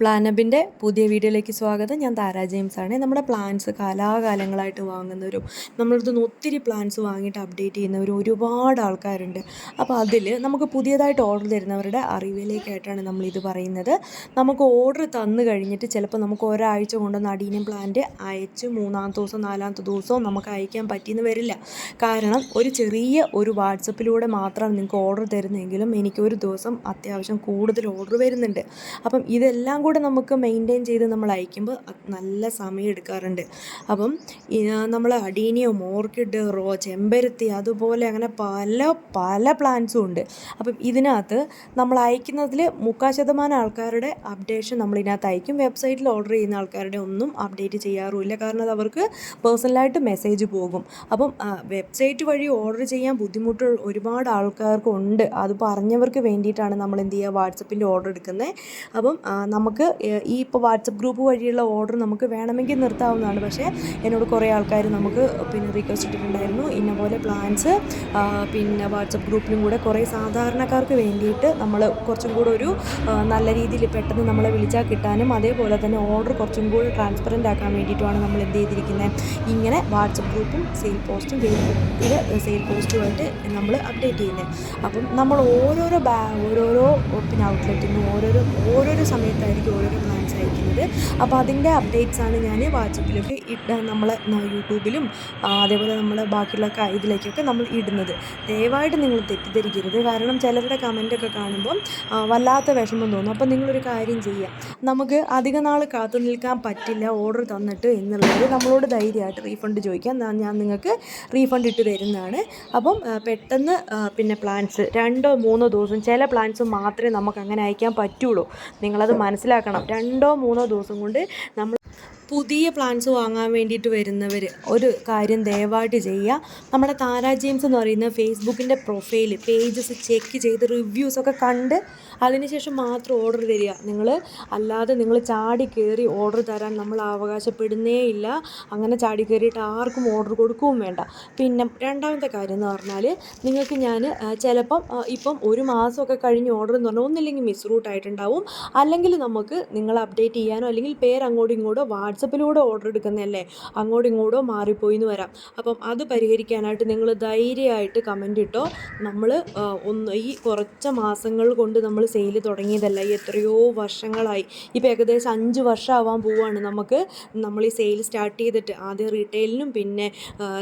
പ്ലാനബിന്റെ പുതിയ വീഡിയോയിലേക്ക് സ്വാഗതം. ഞാൻ താര ജെയിംസ് ആണ് നമ്മുടെ പ്ലാൻസ് കാലാകാലങ്ങളായിട്ട് വാങ്ങുന്നവരും നമ്മളടുത്ത് നിന്ന് ഒത്തിരി പ്ലാൻസ് വാങ്ങിയിട്ട് അപ്ഡേറ്റ് ചെയ്യുന്നവരും ഒരുപാട് ആൾക്കാരുണ്ട്. അപ്പോൾ അതിൽ നമുക്ക് പുതിയതായിട്ട് ഓർഡർ തരുന്നവരുടെ അറിവിലേക്കായിട്ടാണ് നമ്മൾ ഇത് പറയുന്നത്. നമുക്ക് ഓർഡർ തന്നു കഴിഞ്ഞിട്ട് ചിലപ്പോൾ നമുക്ക് ഒരാഴ്ച കൊണ്ടൊന്ന് അടീനം പ്ലാന്റ് അയച്ച് മൂന്നാമത്തെ ദിവസം നാലാമത്തെ ദിവസവും നമുക്ക് അയക്കാൻ പറ്റിയെന്ന് വരില്ല. കാരണം ഒരു ചെറിയ ഒരു വാട്സപ്പിലൂടെ മാത്രമാണ് നിങ്ങൾക്ക് ഓർഡർ തരുന്നതെങ്കിലും എനിക്ക് ഒരു ദിവസം അത്യാവശ്യം കൂടുതൽ ഓർഡർ വരുന്നുണ്ട്. അപ്പം ഇതെല്ലാം കൂടെ നമുക്ക് മെയിന്റെയിൻ ചെയ്ത് നമ്മൾ അയക്കുമ്പോൾ നല്ല സമയം എടുക്കാറുണ്ട്. അപ്പം നമ്മൾ അടീനിയം ഓർക്കിഡ് റോ ചെമ്പരത്തി അതുപോലെ അങ്ങനെ പല പല പ്ലാന്റ്സും ഉണ്ട്. അപ്പം ഇതിനകത്ത് നമ്മൾ അയക്കുന്നതിൽ മുക്കാൽ ശതമാനം ആൾക്കാരുടെ അപ്ഡേഷൻ നമ്മൾ ഇതിനകത്ത് അയക്കും. വെബ്സൈറ്റിൽ ഓർഡർ ചെയ്യുന്ന ആൾക്കാരുടെ ഒന്നും അപ്ഡേറ്റ് ചെയ്യാറുമില്ല. കാരണം അത് അവർക്ക് പേഴ്സണലായിട്ട് മെസ്സേജ് പോകും. അപ്പം വെബ്സൈറ്റ് വഴി ഓർഡർ ചെയ്യാൻ ബുദ്ധിമുട്ട് ഒരുപാട് ആൾക്കാർക്കുണ്ട് അത് പറഞ്ഞവർക്ക് വേണ്ടിയിട്ടാണ് നമ്മൾ എന്ത് ചെയ്യുക വാട്സപ്പിന്റെ ഓർഡർ എടുക്കുന്നത് അപ്പം നമുക്ക് നമുക്ക് ഈ ഇപ്പോൾ വാട്സപ്പ് ഗ്രൂപ്പ് വഴിയുള്ള ഓർഡർ നമുക്ക് വേണമെങ്കിൽ നിർത്താവുന്നതാണ്. പക്ഷേ എന്നോട് കുറേ ആൾക്കാർ നമുക്ക് പിന്നെ റിക്വസ്റ്റ് ഇട്ടിട്ടുണ്ടായിരുന്നു. ഇന്ന പോലെ പ്ലാൻസ് പിന്നെ വാട്സപ്പ് ഗ്രൂപ്പിലും കൂടെ കുറേ സാധാരണക്കാർക്ക് വേണ്ടിയിട്ട് നമ്മൾ കുറച്ചും കൂടെ ഒരു നല്ല രീതിയിൽ പെട്ടെന്ന് നമ്മളെ വിളിച്ചാൽ കിട്ടാനും അതേപോലെ തന്നെ ഓർഡർ കുറച്ചും കൂടി ട്രാൻസ്പെറന്റ് ആക്കാൻ വേണ്ടിയിട്ടുമാണ് നമ്മൾ എന്ത് ചെയ്തിരിക്കുന്നത്. ഇങ്ങനെ വാട്സപ്പ് ഗ്രൂപ്പും സെയിൽ പോസ്റ്റും ഫേസ്ബുക്കിൽ സെയിൽ പോസ്റ്റുമായിട്ട് നമ്മൾ അപ്ഡേറ്റ് ചെയ്യുന്നത്. അപ്പം നമ്മൾ ഓരോരോ ബാ ഓരോരോ പിന്നെ ഔട്ട്ലെറ്റിൽ നിന്ന് ഓരോരോ ഓരോരോ സമയത്തായിരിക്കും ഓരോരോ പ്ലാൻസ് അയക്കുന്നത് അപ്പോൾ അതിന്റെ അപ്ഡേറ്റ്സ് ആണ് ഞാൻ വാട്സപ്പിലൊക്കെ നമ്മൾ യൂട്യൂബിലും അതേപോലെ നമ്മൾ ബാക്കിയുള്ള ഇതിലേക്കൊക്കെ നമ്മൾ ഇടുന്നത്. ദയവായിട്ട് നിങ്ങൾ തെറ്റിദ്ധരിക്കരുത്. കാരണം ചിലരുടെ കമന്റൊക്കെ കാണുമ്പോൾ വല്ലാത്ത വിഷമം തോന്നും. അപ്പോൾ നിങ്ങളൊരു കാര്യം ചെയ്യുക നമുക്ക് അധിക നാൾ കാത്തു നിൽക്കാൻ പറ്റില്ല ഓർഡർ തന്നിട്ട് എന്നുള്ളത് നമ്മളോട് ധൈര്യമായിട്ട് റീഫണ്ട് ചോദിക്കാം. ഞാൻ നിങ്ങൾക്ക് റീഫണ്ട് ഇട്ട് തരുന്നതാണ്. അപ്പം പെട്ടെന്ന് പിന്നെ പ്ലാൻസ് രണ്ടോ മൂന്നോ ദിവസം ചില പ്ലാൻസ് മാത്രമേ നമുക്ക് അങ്ങനെ അയക്കാൻ പറ്റുള്ളൂ. നിങ്ങളത് മനസ്സിലാക്കി മനസ്സിലാക്കണം. രണ്ടോ മൂന്നോ ദിവസം കൊണ്ട് നമ്മൾ പുതിയ പ്ലാൻസ് വാങ്ങാൻ വേണ്ടിയിട്ട് വരുന്നവർ ഒരു കാര്യം ദയവായിട്ട് ചെയ്യുക. നമ്മുടെ താര ജെയിംസ് എന്ന് പറയുന്ന ഫേസ്ബുക്കിന്റെ പ്രൊഫൈൽ പേജസ് ചെക്ക് ചെയ്ത് റിവ്യൂസൊക്കെ കണ്ട് അതിനുശേഷം മാത്രം ഓർഡർ തരിക നിങ്ങൾ അല്ലാതെ നിങ്ങൾ ചാടി കയറി ഓർഡർ തരാൻ നമ്മൾ അവകാശപ്പെടുന്നേ ഇല്ല. അങ്ങനെ ചാടി കയറിയിട്ട് ആർക്കും ഓർഡർ കൊടുക്കുകയും വേണ്ട. പിന്നെ രണ്ടാമത്തെ കാര്യം എന്ന് പറഞ്ഞാൽ നിങ്ങൾക്ക് ഞാൻ ചിലപ്പം ഇപ്പം ഒരു മാസമൊക്കെ കഴിഞ്ഞ് ഓർഡർ എന്ന് പറഞ്ഞാൽ ഒന്നില്ലെങ്കിൽ മിസ് റൂട്ട് ആയിട്ടുണ്ടാവും. അല്ലെങ്കിൽ നമുക്ക് നിങ്ങൾ അപ്ഡേറ്റ് ചെയ്യാനോ അല്ലെങ്കിൽ പേര് അങ്ങോട്ടും ഇങ്ങോട്ടോ വാട്സപ്പിലൂടെ ഓർഡർ എടുക്കുന്നതല്ലേ? അങ്ങോട്ടും ഇങ്ങോട്ടോ മാറിപ്പോയി എന്ന് വരാം. അപ്പം അത് പരിഹരിക്കാനായിട്ട് നിങ്ങൾ ധൈര്യമായിട്ട് കമന്റ് ഇട്ടോ. നമ്മൾ ഒന്ന് ഈ കുറച്ച് മാസങ്ങൾ കൊണ്ട് നമ്മൾ സെയിൽ തുടങ്ങിയതല്ല. എത്രയോ വർഷങ്ങളായി. ഇപ്പോൾ ഏകദേശം അഞ്ച് വർഷമാവാൻ പോവുകയാണ് നമുക്ക് നമ്മൾ ഈ സെയിൽ സ്റ്റാർട്ട് ചെയ്തിട്ട്. ആദ്യം റീറ്റെയിലിനും പിന്നെ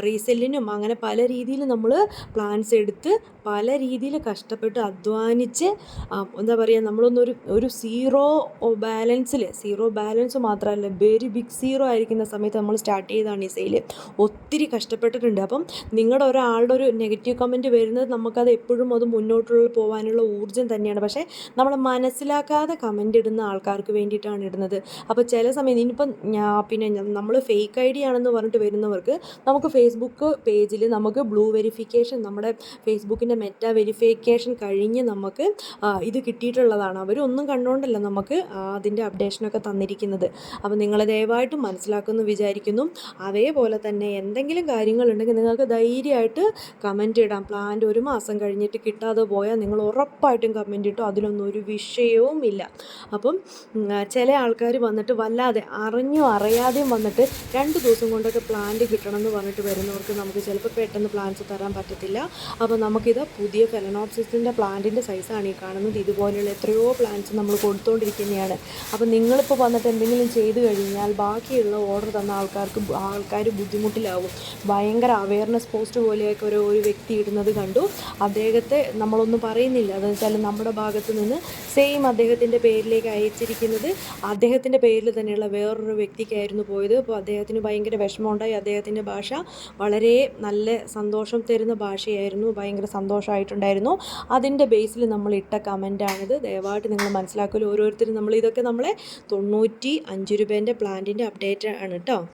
റീസെല്ലിനും അങ്ങനെ പല രീതിയിൽ നമ്മൾ പ്ലാൻസ് എടുത്ത് പല രീതിയിൽ കഷ്ടപ്പെട്ട് അധ്വാനിച്ച് എന്താ പറയുക നമ്മളൊന്നൊരു ഒരു സീറോ ബാലൻസിൽ സീറോ ബാലൻസ് മാത്രമല്ല വെരി ബിഗ് സീറോ ആയിരിക്കുന്ന സമയത്ത് നമ്മൾ സ്റ്റാർട്ട് ചെയ്തതാണ് ഈ സെയിൽ ഒത്തിരി കഷ്ടപ്പെട്ടിട്ടുണ്ട്. അപ്പം നിങ്ങളുടെ ഒരാളുടെ ഒരു നെഗറ്റീവ് കമന്റ് വരുന്നത് നമുക്കത് എപ്പോഴും അത് മുന്നോട്ടുള്ള പോകാനുള്ള ഊർജം തന്നെയാണ്. പക്ഷേ നമ്മൾ മനസ്സിലാക്കാതെ കമന്റ് ഇടുന്ന ആൾക്കാർക്ക് വേണ്ടിയിട്ടാണ് ഇടുന്നത്. അപ്പോൾ ചില സമയം ഇനിയിപ്പം പിന്നെ നമ്മൾ ഫേക്ക് ഐ ഡി ആണെന്ന് പറഞ്ഞിട്ട് വരുന്നവർക്ക് നമുക്ക് ഫേസ്ബുക്ക് പേജിൽ നമുക്ക് ബ്ലൂ വെരിഫിക്കേഷൻ നമ്മുടെ ഫേസ്ബുക്കിന്റെ മെറ്റ വെരിഫിക്കേഷൻ കഴിഞ്ഞ് നമുക്ക് ഇത് കിട്ടിയിട്ടുള്ളതാണ്. അവരൊന്നും കണ്ടുകൊണ്ടല്ല നമുക്ക് അതിന്റെ അപ്ഡേഷനൊക്കെ തന്നിരിക്കുന്നത്. അപ്പോൾ നിങ്ങൾ ദയവായിട്ടും മനസ്സിലാക്കുമെന്ന് വിചാരിക്കുന്നു. അതേപോലെ തന്നെ എന്തെങ്കിലും കാര്യങ്ങളുണ്ടെങ്കിൽ നിങ്ങൾക്ക് ധൈര്യമായിട്ട് കമന്റ് ഇടാം. പ്ലാന്റ് ഒരു മാസം കഴിഞ്ഞിട്ട് കിട്ടാതെ പോയാൽ നിങ്ങൾ ഉറപ്പായിട്ടും കമന്റ് ഇട്ടോ. അതിലൊന്നും ഒരു വിഷയവും ഇല്ല. അപ്പം ചില ആൾക്കാർ വന്നിട്ട് വല്ലാതെ അറിഞ്ഞോ അറിയാതെയും വന്നിട്ട് രണ്ട് ദിവസം കൊണ്ടൊക്കെ പ്ലാന്റ് കിട്ടണമെന്ന് പറഞ്ഞിട്ട് വരുന്നവർക്ക് നമുക്ക് ചിലപ്പോൾ പെട്ടെന്ന് പ്ലാന്റ്സ് തരാൻ പറ്റത്തില്ല. അപ്പോൾ നമുക്കിത് പുതിയ ഫെലനോപ്സിസിന്റെ പ്ലാന്റിന്റെ സൈസാണ് ഈ കാണുന്നത്. ഇതുപോലെയുള്ള എത്രയോ പ്ലാന്റ്സ് നമ്മൾ കൊടുത്തുകൊണ്ടിരിക്കുന്നതാണ് അപ്പോൾ നിങ്ങളിപ്പോൾ വന്നിട്ട് എന്തെങ്കിലും ചെയ്തു കഴിഞ്ഞാൽ ബാക്കിയുള്ള ഓർഡർ തന്ന ആൾക്കാർക്ക് ആൾക്കാർ ബുദ്ധിമുട്ടിലാവും. ഭയങ്കര അവയർനെസ് പോസ്റ്റ് പോലെയൊക്കെ ഒരു ഒരു വ്യക്തി ഇടുന്നത് കണ്ടു. അദ്ദേഹത്തെ നമ്മളൊന്നും പറയുന്നില്ല. അതെന്ന് വെച്ചാൽ നമ്മുടെ ഭാഗത്ത് നിന്ന് സെയിം അദ്ദേഹത്തിന്റെ പേരിലേക്ക് അയച്ചിരിക്കുന്നത് അദ്ദേഹത്തിന്റെ പേരിൽ തന്നെയുള്ള വേറൊരു വ്യക്തിക്കായിരുന്നു പോയത്. അപ്പോൾ അദ്ദേഹത്തിന് ഭയങ്കര വിഷമമുണ്ടായി. അദ്ദേഹത്തിന്റെ ഭാഷ വളരെ നല്ല സന്തോഷം തരുന്ന ഭാഷയായിരുന്നു. ഭയങ്കര സന്തോഷമായിട്ടുണ്ടായിരുന്നു. അതിന്റെ ബേസിൽ നമ്മൾ ഇട്ട കമന്റാണിത് ദയവായിട്ട് നിങ്ങൾ മനസ്സിലാക്കലും ഓരോരുത്തരും നമ്മൾ ഇതൊക്കെ നമ്മളെ തൊണ്ണൂറ്റി അഞ്ച് രൂപേന്റെ പ്ലാന്റിന്റെ അപ്ഡേറ്റ് ആണ് കേട്ടോ